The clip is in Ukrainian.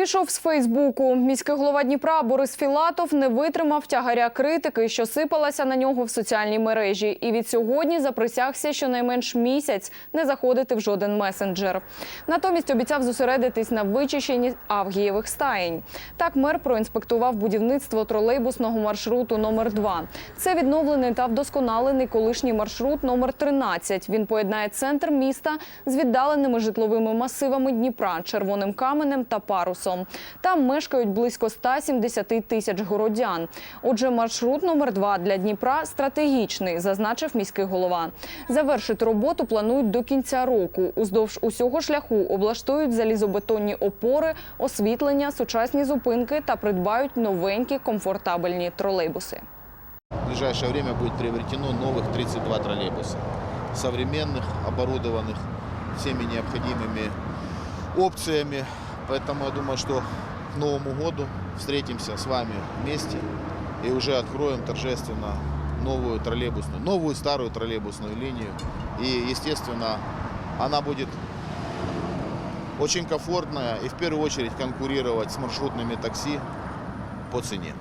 Пішов з Фейсбуку. Міський голова Дніпра Борис Філатов не витримав тягаря критики, що сипалася на нього в соціальній мережі. І від сьогодні заприсягся щонайменш місяць не заходити в жоден месенджер. Натомість обіцяв зосередитись на вичищенні авгієвих стаєнь. Так мер проінспектував будівництво тролейбусного маршруту номер 2 Це відновлений та вдосконалений колишній маршрут номер 13 Він поєднає центр міста з віддаленими житловими масивами Дніпра, червоним каменем та парусом. Там мешкають близько 170 тисяч городян. Отже, маршрут номер 2 для Дніпра стратегічний, зазначив міський голова. Завершити роботу планують до кінця року. Уздовж усього шляху облаштують залізобетонні опори, освітлення, сучасні зупинки та придбають новенькі комфортабельні тролейбуси. В ближайшее время будет приобретено новых 32 троллейбуса. Современных, оборудованных всеми необходимыми опциями. Поэтому я думаю, что к Новому году встретимся с вами вместе и уже откроем торжественно новую троллейбусную, новую старую троллейбусную линию. И, естественно, она будет очень комфортная и в первую очередь конкурировать с маршрутными такси по цене.